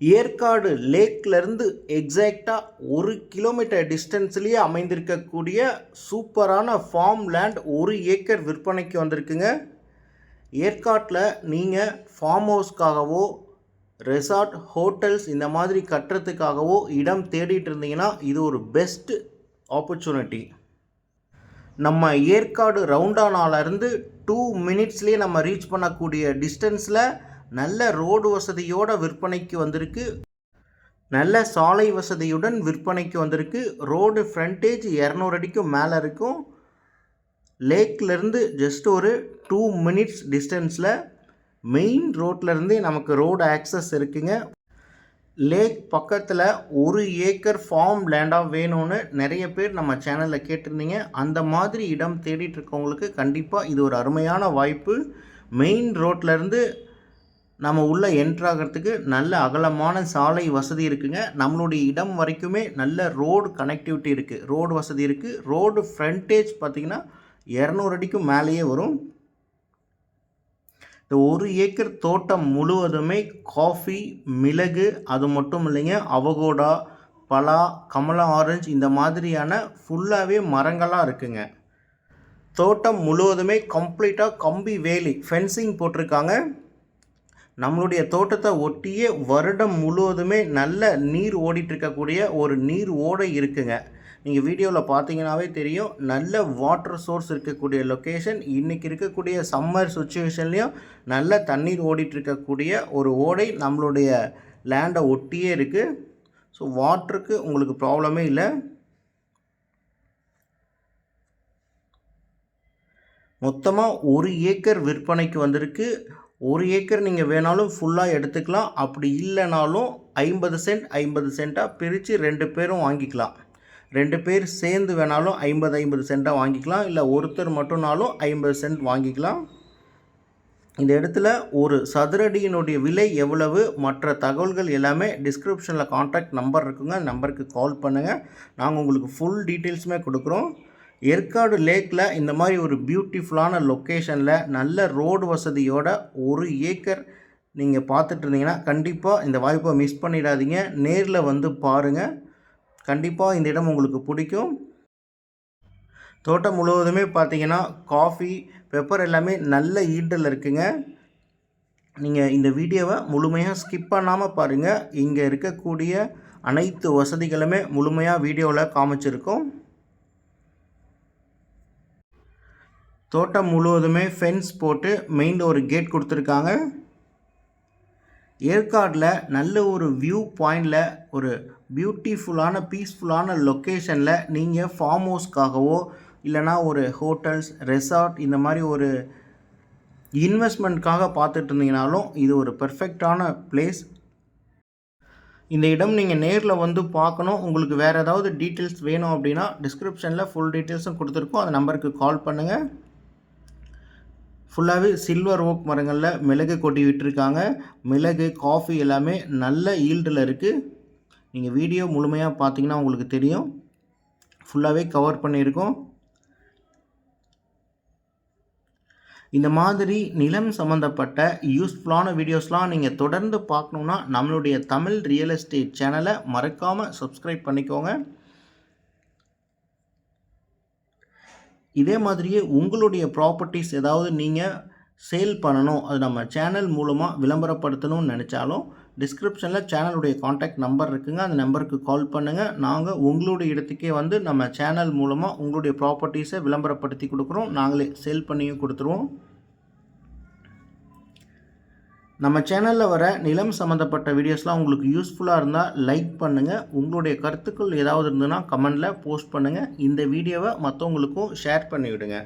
ஏற்காடு லேக்லேருந்து எக்ஸாக்டாக ஒரு கிலோமீட்டர் டிஸ்டன்ஸ்லேயே அமைந்திருக்கக்கூடிய சூப்பரான ஃபார்ம் லேண்ட் ஒரு ஏக்கர் விற்பனைக்கு வந்திருக்குங்க. ஏற்காட்டில் நீங்கள் ஃபார்ம் ஹவுஸ்க்காகவோ ரெசார்ட் ஹோட்டல்ஸ் இந்த மாதிரி கட்டுறதுக்காகவோ இடம் தேடிட்டு இருந்தீங்கன்னா இது ஒரு பெஸ்ட் ஆப்பர்ச்சுனிட்டி நம்ம ஏற்காடு ரவுண்டானாலேருந்து டூ மினிட்ஸ்லேயே நம்ம ரீச் பண்ணக்கூடிய டிஸ்டன்ஸில் நல்ல ரோடு வசதியோட விற்பனைக்கு வந்திருக்கு. நல்ல சாலை வசதியுடன் விற்பனைக்கு வந்திருக்கு. ரோடு ஃப்ரண்டேஜ் இரநூறு அடிக்கும் மேலே இருக்கும். லேக்லேருந்து ஜஸ்ட் ஒரு டூ மினிட்ஸ் டிஸ்டன்ஸில் மெயின் ரோட்லேருந்தே நமக்கு ரோடு ஆக்சஸ் இருக்குங்க. லேக் பக்கத்தில் ஒரு ஏக்கர் ஃபார்ம் லேண்டாக வேணும்னு நிறைய பேர் நம்ம சேனலில் கேட்டிருந்தீங்க. அந்த மாதிரி இடம் தேடிட்டு இருக்கவங்களுக்கு கண்டிப்பாக இது ஒரு அருமையான வாய்ப்பு. மெயின் ரோட்லேருந்து நம்ம உள்ளே என்ட்ராகிறதுக்கு நல்ல அகலமான சாலை வசதி இருக்குங்க. நம்மளுடைய இடம் வரைக்குமே நல்ல ரோடு கனெக்டிவிட்டி இருக்குது ரோடு வசதி இருக்குது ரோடு ஃப்ரண்டேஜ் பார்த்திங்கன்னா இரநூறு அடிக்கும் மேலேயே வரும். இந்த ஒரு ஏக்கர் தோட்டம் முழுவதுமே காஃபி மிளகு அது மட்டும் இல்லைங்க அவகோடா பலா கமலா ஆரஞ்சு இந்த மாதிரியான ஃபுல்லாகவே மரங்களாக இருக்குங்க. தோட்டம் முழுவதுமே கம்ப்ளீட்டாக கம்பி வேலி ஃபென்சிங் போட்டிருக்காங்க. நம்மளுடைய தோட்டத்தை ஒட்டியே வருடம் முழுவதுமே நல்ல நீர் ஓடிட்டுருக்கக்கூடிய ஒரு நீர் ஓடை இருக்குங்க. நீங்கள் வீடியோவில் பார்த்தீங்கன்னாவே தெரியும். நல்ல வாட்டர் சோர்ஸ் இருக்கக்கூடிய லொக்கேஷன் இன்றைக்கி இருக்கக்கூடிய சம்மர் சுச்சுவேஷன்லேயும் நல்ல தண்ணீர் ஓடிட்டுருக்கக்கூடிய ஒரு ஓடை நம்மளுடைய லேண்டை ஒட்டியே இருக்குது ஸோ வாட்டருக்கு உங்களுக்கு ப்ராப்ளமே இல்லை. மொத்தமாக ஒரு ஏக்கர் விற்பனைக்கு வந்திருக்கு. ஒரு ஏக்கர் நீங்கள் வேணாலும் ஃபுல்லாக எடுத்துக்கலாம். அப்படி இல்லைனாலும் ஐம்பது சென்ட் ஐம்பது சென்ட்டாக பிரித்து ரெண்டு பேரும் வாங்கிக்கலாம். ரெண்டு பேர் சேர்ந்து வேணாலும் ஐம்பது ஐம்பது சென்ட்டாக வாங்கிக்கலாம். இல்லை ஒருத்தர் மட்டும்னாலும் ஐம்பது சென்ட் வாங்கிக்கலாம். இந்த இடத்துல ஒரு சதுரடியினுடைய விலை எவ்வளவு மற்ற தகவல்கள் எல்லாமே டிஸ்கிரிப்ஷனில் காண்டாக்ட் நம்பர் இருக்குங்க. நம்பருக்கு கால் பண்ணுங்கள் நாங்கள் உங்களுக்கு ஃபுல் டீட்டெயில்ஸுமே கொடுக்குறோம். ஏற்காடு லேக்கில் இந்த மாதிரி ஒரு பியூட்டிஃபுல்லான லொக்கேஷனில் நல்ல ரோடு வசதியோட ஒரு ஏக்கர் நீங்கள் பார்த்துட்டு இருந்தீங்கன்னா கண்டிப்பாக இந்த வாய்ப்பை மிஸ் பண்ணிடாதீங்க. நேரில் வந்து பாருங்கள் கண்டிப்பாக இந்த இடம் உங்களுக்கு பிடிக்கும். தோட்டம் முழுவதுமே பார்த்தீங்கன்னா காஃபி பெப்பர் எல்லாமே நல்ல ஈட்டில் இருக்குங்க. நீங்கள் இந்த வீடியோவை முழுமையாக ஸ்கிப் பண்ணாமல் பாருங்கள் இங்கே இருக்கக்கூடிய அனைத்து வசதிகளுமே முழுமையாக வீடியோவில் காமிச்சிருக்கோம். தோட்டம் முழுவதுமே ஃபென்ஸ் போட்டு மெயின் ஒரு கேட் கொடுத்துருக்காங்க. ஏற்காடில் நல்ல ஒரு வியூ பாயிண்டில் ஒரு பியூட்டிஃபுல்லான பீஸ்ஃபுல்லான லொக்கேஷனில் நீங்கள் ஃபார்ம் ஹவுஸ்க்காகவோ இல்லைனா ஒரு ஹோட்டல்ஸ் ரெசார்ட் இந்த மாதிரி ஒரு இன்வெஸ்ட்மெண்ட்காக பார்த்துட்டு இருந்தீங்கனாலும் இது ஒரு பெர்ஃபெக்டான பிளேஸ் இந்த இடம் நீங்கள் நேரில் வந்து பார்க்கணும். உங்களுக்கு வேறு ஏதாவது டீட்டெயில்ஸ் வேணும் அப்படின்னா டிஸ்கிரிப்ஷனில் ஃபுல் டீட்டெயில்ஸும் கொடுத்துருக்கோம். அந்த நம்பருக்கு கால் பண்ணுங்கள் ஃபுல்லாகவே சில்வர் ஓக் மரங்களில் மிளகு கொட்டி விட்டுருக்காங்க. மிளகு காஃபி எல்லாமே நல்ல ஈல்டில் இருக்குது நீங்கள் வீடியோ முழுமையாக பார்த்தீங்கன்னா உங்களுக்கு தெரியும். ஃபுல்லாகவே கவர் பண்ணியிருக்கோம். இந்த மாதிரி நிலம் சம்மந்தப்பட்ட யூஸ்ஃபுல்லான வீடியோஸ்லாம் நீங்கள் தொடர்ந்து பார்க்கணுன்னா நம்மளுடைய தமிழ் ரியல் எஸ்டேட் சேனலை மறக்காமல் சப்ஸ்கிரைப் பண்ணிக்கோங்க. இதே மாதிரியே உங்களுடைய ப்ராப்பர்ட்டிஸ் ஏதாவது நீங்கள் சேல் பண்ணணும். அது நம்ம சேனல் மூலமாக விளம்பரப்படுத்தணும்னு நினச்சாலும் டிஸ்கிரிப்ஷனில் சேனலுடைய காண்டாக்ட் நம்பர் இருக்குங்க. அந்த நம்பருக்கு கால் பண்ணுங்கள் நாங்கள் உங்களுடைய இடத்துக்கே வந்து நம்ம சேனல் மூலமாக உங்களுடைய ப்ராப்பர்ட்டிஸை விளம்பரப்படுத்தி கொடுக்குறோம். நாங்களே சேல் பண்ணியும் கொடுத்துருவோம். நம்ம சேனலில் வர நிலம் சம்மந்தப்பட்ட வீடியோஸ்லாம் உங்களுக்கு யூஸ்ஃபுல்லாக இருந்தால் லைக் பண்ணுங்கள் உங்களுடைய கருத்துக்கள் ஏதாவது இருந்ததுன்னா கமெண்டில் போஸ்ட் பண்ணுங்கள் இந்த வீடியோவை மற்றவங்களுக்கும் ஷேர் பண்ணிவிடுங்க.